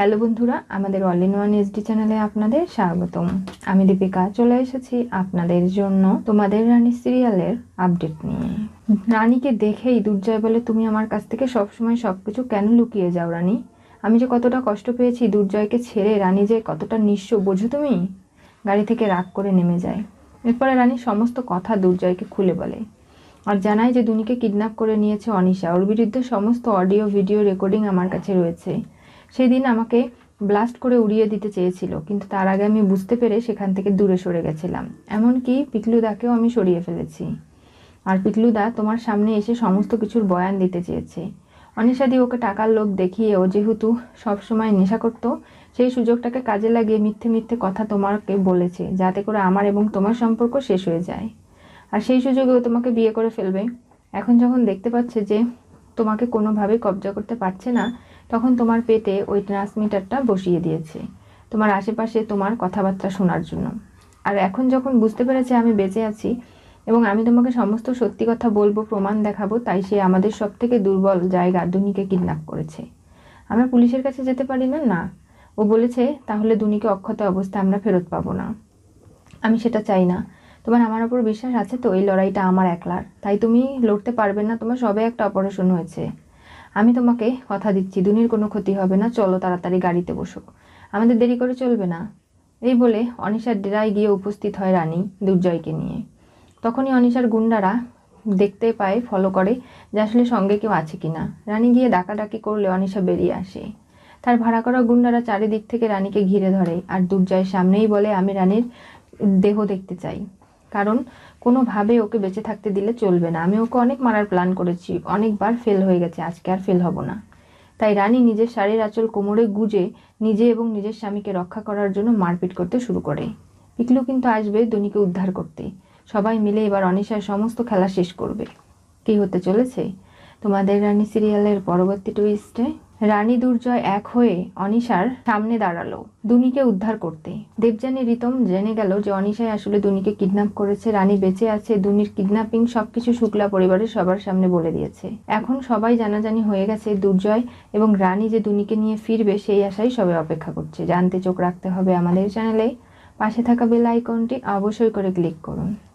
Hello বন্ধুরা, আমাদের all in one SD চ্যানেলে আপনাদের স্বাগতম। আমি দীপিকা, চলে এসেছি আপনাদের জন্য তোমাদের রানী সিরিয়ালের আপডেট নিয়ে। রানীকে দেখেই দুর্জয় বলে, তুমি আমার কাছ থেকে সবসময় সব কিছু কেন লুকিয়ে যাও রানী? আমি যে কতটা কষ্ট পেয়েছি দুর্জয়কে ছেড়ে, রানী যে কতটা নিঃস্ব, বোঝো তুমি? গাড়ি থেকে রাগ করে নেমে যায়। এরপরে রানী সমস্ত কথা দুর্জয়কে খুলে বলে আর জানায় যে দুনিকে কিডন্যাপ করে নিয়েছে অনিশা। ওর বিরুদ্ধে সমস্ত অডিও, ভিডিও, রেকর্ডিং আমার কাছে রয়েছে। সেদিন আমাকে ব্লাস্ট করে উড়িয়ে দিতে চেয়েছিল, কিন্তু তার আগে আমি বুঝতে পেরে সেখান থেকে দূরে সরে গেছিলাম। এমনকি পিকলুদাকেও আমি সরিয়ে ফেলেছি। আর পিকলুদা তোমার সামনে এসে সমস্ত কিছুর বয়ান দিতে চেয়েছে। অনিশাদি ওকে টাকার লোভ দেখিয়ে ও যেহেতু সবসময় নেশা করতো, সেই সুযোগটাকে কাজে লাগিয়ে মিথ্যে মিথ্যে কথা তোমাকে বলেছে, যাতে করে আমার এবং তোমার সম্পর্ক শেষ হয়ে যায়। আর সেই সুযোগে ও তোমাকে বিয়ে করে ফেলবে। এখন যখন দেখতে পাচ্ছে যে তোমাকে কোনোভাবেই কবজা করতে পারছে না তখন তোমার পেটে ওই ট্রান্সমিটারটা বসিয়ে দিয়েছে। তোমার আশেপাশে তোমার কথাবার্তা শোনার জন্য। আর এখন যখন বুঝতে পেরেছে আমি বেঁচে আছি এবং আমি তোমাকে সমস্ত সত্যি কথা বলব, প্রমাণ দেখাবো, তাই সে আমাদের সব থেকে দুর্বল জায়গা দুনিকে কিডন্যাপ করেছে। আমরা পুলিশের কাছে যেতে পারি না? না। ও বলেছে, তাহলে দুনিকে অক্ষত অবস্থায় আমরা ফেরত পাবো না। আমি সেটা চাই না। তোমার আমার ওপর বিশ্বাস আছে তো? এই লড়াইটা আমার একলার। তাই তুমি লড়তে পারবে না। তোমার সবে একটা অপারেশন হয়েছে। আমি তোমাকে কথা দিচ্ছি, দুনির কোনো ক্ষতি হবে না, চলো তাড়াতাড়ি গাড়িতে বসো। আমাদের দেরি করে চলবে না। এই বলে অনিশার ডেরায় গিয়ে উপস্থিত হয় রানী দুর্জয়কে নিয়ে। তখনই অনিশার গুন্ডারা দেখতে পায় ফলো করে যে আসলে সঙ্গে কেউ আছে কি না রানী গিয়ে ডাকাডাকি করলে অনিশা বেরিয়ে আসে। তার ভাড়া করা গুন্ডারা চারিদিক থেকে রানীকে ঘিরে ধরে, আর দুর্জয়ের সামনেই বলে, আমি রানীর দেহ দেখতে চাই। কারণ কোনোভাবে ওকে বেঁচে থাকতে দিলে চলবে না। আমি ওকে অনেক মারার প্ল্যান করেছি, অনেকবার ফেল হয়ে গেছে, আজকে আর ফেল হব না। তাই রানী নিজের শাড়ির আঁচল কোমরে গুজে নিজে এবং নিজের স্বামীকে রক্ষা করার জন্য মারপিট করতে শুরু করে। পিকলু কিন্তু আসবে দনিকে উদ্ধার করতে। সবাই মিলে এবার অনিশার সমস্ত খেলা শেষ করবে। কি হতে চলেছে? তোমাদের রানী সিরিয়ালের পরবর্তী টুইস্টে রানী দুর্জয় এক হয়ে অনিশার সামনে দাঁড়াল দুনিকে উদ্ধার করতে। দেবযানী রিতম জেনে গেল যে অনিশাই আসলে দুনিকে কিডন্যাপ করেছে। রানী বেঁচে আছে, দুনির কিডন্যাপিং সবকিছু শুক্লা পরিবারের সবার সামনে বলে দিয়েছে। এখন সবাই জানাজানি হয়ে গেছে দুর্জয় এবং রানী যে দুনিকে নিয়ে ফিরবে সেই আশাই সবাই অপেক্ষা করছে। জানতে চোখ রাখতে হবে আমাদের চ্যানেলে। পাশে থাকা বেল আইকনটি অবশ্যই করে ক্লিক করুন।